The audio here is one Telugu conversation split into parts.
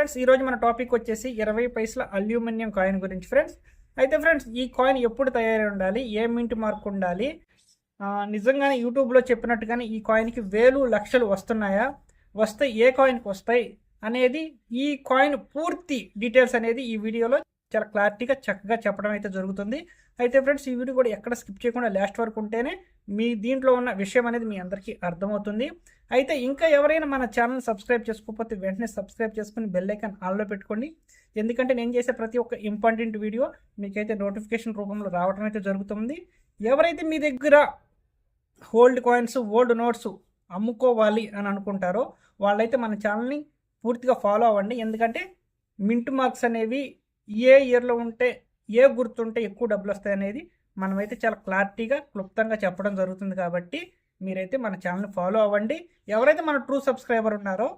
ఫ్రెండ్స్ ఈరోజు మన టాపిక్ వచ్చేసి ఇరవై పైసల అల్యూమినియం కాయిన్ గురించి ఫ్రెండ్స్. అయితే ఫ్రెండ్స్ ఈ కాయిన్ ఎప్పుడు తయారై ఉండాలి ఏ మింట్ మార్క్ ఉండాలి? నిజంగానే యూట్యూబ్లో చెప్పినట్టుగానే ఈ కాయిన్కి వేలు లక్షలు వస్తున్నాయా? వస్తే ఏ కాయిన్కి వస్తాయి? అనేది ఈ కాయిన్ పూర్తి డీటెయిల్స్ అనేది ఈ వీడియోలో చాలా క్లారిటీగా చక్కగా చెప్పడం అయితే జరుగుతుంది. అయితే ఫ్రెండ్స్ ఈ వీడియో కూడా ఎక్కడ స్కిప్ చేయకుండా లాస్ట్ వరకు ఉంటేనే మీ దీంట్లో ఉన్న విషయం అనేది మీ అందరికీ అర్థమవుతుంది. అయితే ఇంకా ఎవరైనా మన ఛానల్ సబ్స్క్రైబ్ చేసుకోకపోతే వెంటనే సబ్స్క్రైబ్ చేసుకుని బెల్ ఐకాన్ ఆన్లో పెట్టుకోండి. ఎందుకంటే నేను చేసే ప్రతి ఒక్క ఇంపార్టెంట్ వీడియో మీకైతే నోటిఫికేషన్ రూపంలో రావడం అయితే జరుగుతుంది. ఎవరైతే మీ దగ్గర హోల్డ్ కాయిన్స్ ఓల్డ్ నోట్స్ అమ్ముకోవాలి అని అనుకుంటారో వాళ్ళైతే మన ఛానల్ని పూర్తిగా ఫాలో అవ్వండి. ఎందుకంటే మింట్ మార్క్స్ అనేవి ఏ ఇయర్లో ఉంటే ఏ గుర్తుంటే ఎక్కువ డబ్బులు వస్తాయి అనేది మనమైతే చాలా క్లారిటీగా క్లుప్తంగా చెప్పడం జరుగుతుంది కాబట్టి మీరైతే మన ఛానల్ని ఫాలో అవ్వండి. ఎవరైతే మన ట్రూ సబ్స్క్రైబర్ ఉన్నారో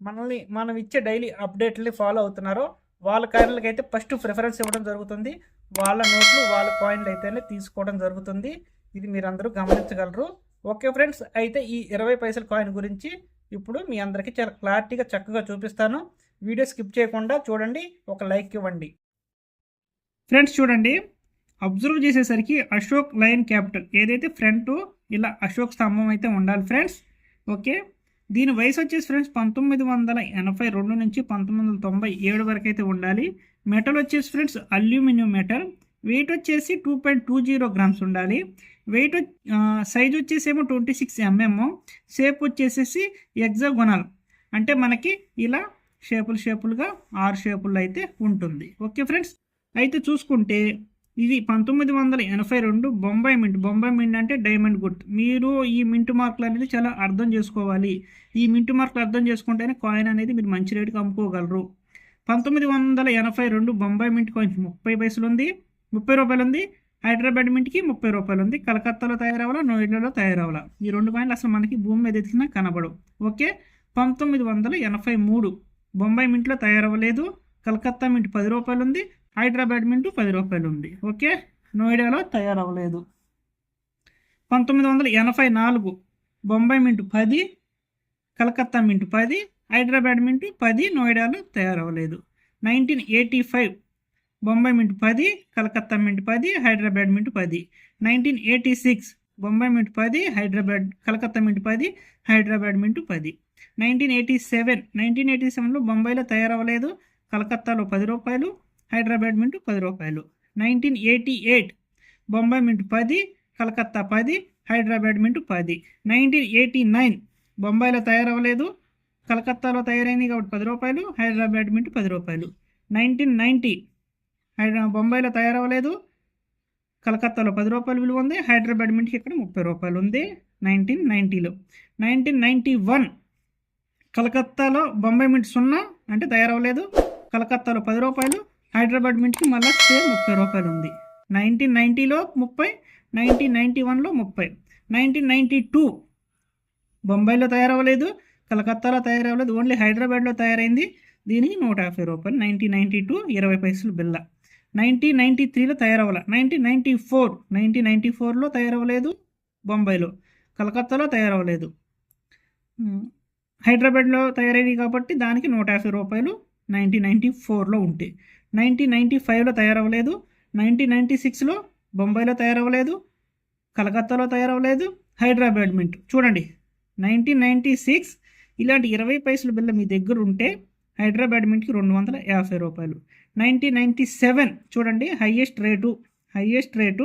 మనల్ని మనం ఇచ్చే డైలీ అప్డేట్ని ఫాలో అవుతున్నారో వాళ్ళ కారణాలకి అయితే ఫస్ట్ ప్రిఫరెన్స్ ఇవ్వడం జరుగుతుంది. వాళ్ళ నోట్లు వాళ్ళ కాయిన్లు అయితేనే తీసుకోవడం జరుగుతుంది. ఇది మీరందరూ గమనించగలరు. ఓకే ఫ్రెండ్స్ అయితే ఈ ఇరవై పైసల కాయిన్ గురించి ఇప్పుడు మీ అందరికీ చాలా క్లారిటీగా చక్కగా చూపిస్తాను. వీడియో స్కిప్ చేయకుండా చూడండి ఒక లైక్ ఇవ్వండి. ఫ్రెండ్స్ చూడండి. అబ్జర్వ్ చేసేసరికి అశోక్ లైన్ క్యాపిటల్ ఏదైతే ఫ్రంట్ ఇలా అశోక్ స్తంభం అయితే ఉండాలి ఫ్రెండ్స్. ఓకే. దీని వయసు వచ్చేసి ఫ్రెండ్స్ పంతొమ్మిది వందల ఎనభై రెండు నుంచి పంతొమ్మిది వందల తొంభై ఏడు వరకు అయితే ఉండాలి. మెటల్ వచ్చేసి ఫ్రెండ్స్ అల్యూమినియం మెటల్. వెయిట్ వచ్చేసి two point two zero grams ఉండాలి. వెయిట్ సైజ్ వచ్చేసి ఏమో ట్వంటీ సిక్స్ ఎంఎం షేప్ వచ్చేసేసి ఎగ్జాగొనల్ అంటే మనకి ఇలా షేపులు షేపులుగా ఆరు షేపుల్లో అయితే ఉంటుంది. ఓకే ఫ్రెండ్స్ అయితే చూసుకుంటే ఇది పంతొమ్మిది వందల ఎనభై రెండు బొంబాయి మింట్. బొంబాయి మింట్ అంటే డైమండ్ గుర్తు. మీరు ఈ మింట్ మార్కులు అనేది చాలా అర్థం చేసుకోవాలి. ఈ మింట్ మార్కులు అర్థం చేసుకుంటేనే కాయిన్ అనేది మీరు మంచి రేటుకి అమ్ముకోగలరు. పంతొమ్మిది వందల ఎనభై రెండు బొంబాయి మింట్ కాయిన్ ముప్పై పైసలు ఉంది ముప్పై రూపాయలు ఉంది. హైదరాబాద్ మింట్కి ముప్పై రూపాయలు ఉంది. కలకత్తాలో తయారవ్వాలా? నోయిడాలో తయారవ్వాలా? ఈ రెండు కాయిన్లు అసలు మనకి భూమి మీద ఎతికినా కనబడవు. ఓకే? పంతొమ్మిది వందల ఎనభై మూడు. బొంబాయి మింట్లో తయారవ్వలేదు. కలకత్తా మింట్ పది రూపాయలు ఉంది. హైదరాబాద్ మింట్ పది రూపాయలు ఉంది. ఓకే? నోయిడాలో తయారవ్వలేదు. పంతొమ్మిది వందల ఎనభై నాలుగు. బొంబాయి మింట్ పది. కలకత్తా మింట్ పది. హైదరాబాద్ మింట్ పది. నోయిడాలో తయారవ్వలేదు. Nineteen eighty five. Bombay mint పది కలకత్తా మింట్ పది హైదరాబాద్ మింట్ పది. Nineteen eighty six Bombay mint పది హైదరాబాద్ కలకత్తా మింట్ పది హైదరాబాద్ మింట్ పది. Nineteen eighty seven nineteen eighty సెవెన్లో బొంబాయిలో తయారవ్వలేదు. కలకత్తాలో పది రూపాయలు హైదరాబాద్ మింట్ పది రూపాయలు. Nineteen eighty eight Bombay mint పది కలకత్తా పది హైదరాబాద్ మింట్ పది. నైన్టీన్ ఎయిటీ నైన్ బొంబాయిలో తయారవ్వలేదు. కలకత్తాలో తయారైంది కాబట్టి పది రూపాయలు హైదరాబాద్ మింట్ పది రూపాయలు. నైన్టీన్ నైంటీ బొంబాయిలో తయారవ్వలేదు. కలకత్తాలో పది రూపాయలు విలువ ఉంది. హైదరాబాద్ మింట్కి ఇక్కడ ముప్పై రూపాయలు ఉంది. నైన్టీన్ నైంటీలో నైన్టీన్ నైంటీ వన్. కలకత్తాలో బొంబాయి మింట్ సున్నా అంటే తయారవ్వలేదు. కలకత్తాలో పది రూపాయలు హైదరాబాద్ మింట్కి మళ్ళీ సేమ్ ముప్పై రూపాయలు ఉంది. నైన్టీన్ నైంటీలో ముప్పై నైన్టీన్ నైంటీ వన్లో ముప్పై. Nineteen ninety two. బొంబాయిలో తయారవ్వలేదు. కలకత్తాలో తయారవ్వలేదు. ఓన్లీ హైదరాబాద్లో తయారైంది. దీనికి నూట యాభై రూపాయలు. నైన్టీన్ నైంటీ టూ ఇరవై పైసలు బిల్ల. నైన్టీన్ నైంటీ త్రీలో తయారవ్వాలి. Nineteen ninety four. Nineteen ninety ఫోర్లో తయారవ్వలేదు బొంబాయిలో. కలకత్తాలో తయారవ్వలేదు. హైదరాబాద్లో తయారైంది కాబట్టి దానికి నూట యాభై రూపాయలు నైన్టీన్ నైంటీ ఫోర్లో ఉంటే. నైన్టీన్ నైంటీ ఫైవ్లో తయారవ్వలేదు. నైన్టీన్ నైంటీ సిక్స్లో బొంబాయిలో తయారవ్వలేదు. కలకత్తాలో తయారవ్వలేదు. హైదరాబాద్ మింట్. చూడండి. నైన్టీన్ నైంటీ సిక్స్ ఇలాంటి ఇరవై పైసల బిల్ల మీ దగ్గర ఉంటే హైదరాబాద్ మింట్కి రెండు వందల యాభై రూపాయలు. నైన్టీన్ నైంటీ సెవెన్ చూడండి highest rate highest rate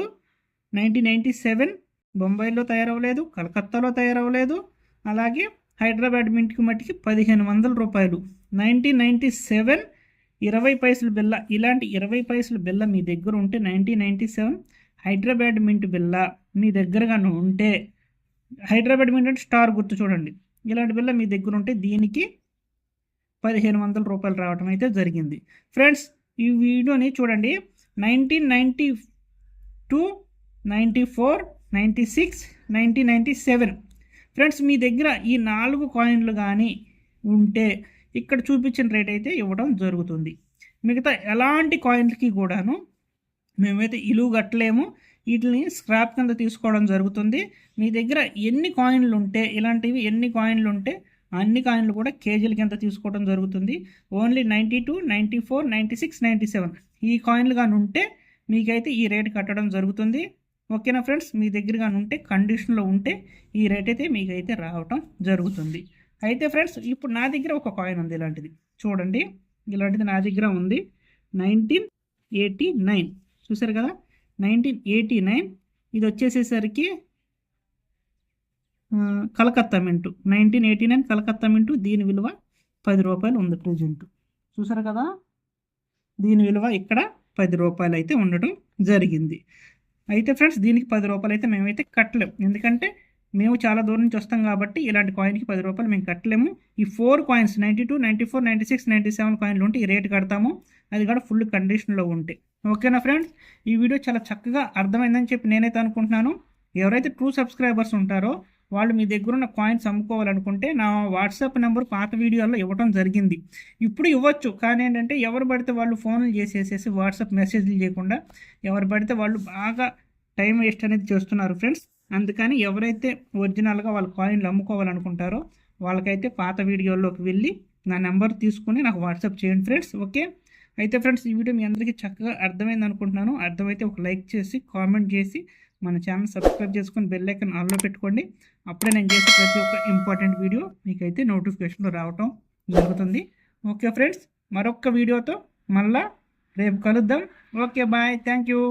nineteen ninety seven బొంబాయిలో తయారవ్వలేదు కలకత్తాలో తయారవ్వలేదు అలాగే హైదరాబాద్ మింట్కి మట్టికి పదిహేను వందల రూపాయలు. నైన్టీన్ నైంటీ సెవెన్ ఇరవై పైసల బిల్ల ఇలాంటి ఇరవై పైసల బిల్ల మీ దగ్గర ఉంటే nineteen ninety seven Hyderabad mint బిల్ల మీ దగ్గరగా ఉంటే హైదరాబాద్ మింట్ అంటే స్టార్ గుర్తు చూడండి. ఇలాంటి బిల్ల మీ దగ్గర ఉంటే దీనికి పదిహేను వందల రూపాయలు రావడం అయితే జరిగింది. ఫ్రెండ్స్ ఈ వీడియోని చూడండి. Nineteen ninety two ninety four ninety six nineteen ninety seven. Friends మీ దగ్గర ఈ నాలుగు కాయిన్లు కానీ ఉంటే ఇక్కడ చూపించిన రేట్ అయితే ఇవ్వడం జరుగుతుంది. మిగతా ఎలాంటి కాయిన్లకి కూడాను మేమైతే ఇలువ కట్టలేము. వీటిని స్క్రాప్ కింద తీసుకోవడం జరుగుతుంది. మీ దగ్గర ఎన్ని కాయిన్లు ఉంటే ఇలాంటివి ఎన్ని కాయిన్లు ఉంటే అన్ని కాయిన్లు కూడా కేజీలకి ఎంత తీసుకోవడం జరుగుతుంది? Only ninety two ninety four ninety six ninety seven. ఈ కాయిన్లు కానీ ఉంటే మీకైతే ఈ రేట్ కట్టడం జరుగుతుంది. ఓకేనా ఫ్రెండ్స్? మీ దగ్గర కానీ ఉంటే కండిషన్లో ఉంటే ఈ రేట్ అయితే మీకైతే రావటం జరుగుతుంది. అయితే ఫ్రెండ్స్ ఇప్పుడు నా దగ్గర ఒక కాయిన్ ఉంది ఇలాంటిది. చూడండి. ఇలాంటిది నా దగ్గర ఉంది. Nineteen eighty nine. చూసారు కదా? Nineteen eighty nine. ఇది వచ్చేసేసరికి Calcutta mint. Nineteen eighty nine Calcutta mint దీని విలువ పది రూపాయలు ఉంది ప్రజెంట్. చూసారు కదా? దీని విలువ ఇక్కడ పది రూపాయలు అయితే ఉండటం జరిగింది. అయితే ఫ్రెండ్స్ దీనికి పది రూపాయలు అయితే మేమైతే కట్టలేము ఎందుకంటే మేము చాలా దూరం నుంచి వస్తాం కాబట్టి ఇలాంటి కాయిన్కి పది రూపాయలు మేము కట్టలేము. ఈ four coins ninety two ninety four ninety six ninety seven కాయిన్లు ఉంటే ఈ రేట్ కడతాము. అది కూడా ఫుల్ కండిషన్లో ఉంటే. ఓకేనా ఫ్రెండ్స్? ఈ వీడియో చాలా చక్కగా అర్థమైందని చెప్పి నేనైతే అనుకుంటున్నాను. ఎవరైతే ట్రూ సబ్స్క్రైబర్స్ ఉంటారో వాళ్ళు మీ దగ్గర ఉన్న కాయిన్స్ అమ్ముకోవాలనుకుంటే నా వాట్సాప్ నెంబర్ పాత వీడియోలో ఇవ్వడం జరిగింది. ఇప్పుడు ఇవ్వచ్చు. కానీ ఏంటంటే ఎవరు పడితే వాళ్ళు ఫోన్లు చేసేసేసి వాట్సాప్ మెసేజ్లు చేయకుండా ఎవరు పడితే వాళ్ళు బాగా టైం వేస్ట్ అనేది చేస్తున్నారు ఫ్రెండ్స్ అందుకని ఎవరైతే ఒరిజినల్గా వాళ్ళ కాయిన్లు అమ్ముకోవాలనుకుంటారో వాళ్ళకైతే పాత వీడియోలోకి వెళ్ళి నా నెంబర్ తీసుకుని నాకు వాట్సాప్ చేయండి ఫ్రెండ్స్ ఓకే? అయితే ఫ్రెండ్స్ ఈ వీడియో మీ అందరికీ చక్కగా అర్థమైంది అనుకుంటున్నాను అర్థమైతే ఒక లైక్ చేసి కామెంట్ చేసి మన ఛానల్ సబ్స్క్రైబ్ చేసుకొని బెల్ ఐకన్ పెట్టుకోండి. అప్పుడే నేను చేసే ప్రతి ఒక్క ఇంపార్టెంట్ వీడియో మీకైతే నోటిఫికేషన్లో రావటం జరుగుతుంది. ఓకే ఫ్రెండ్స్ మరొక వీడియోతో మళ్ళా రేపు కలుద్దాం. Okay bye thank you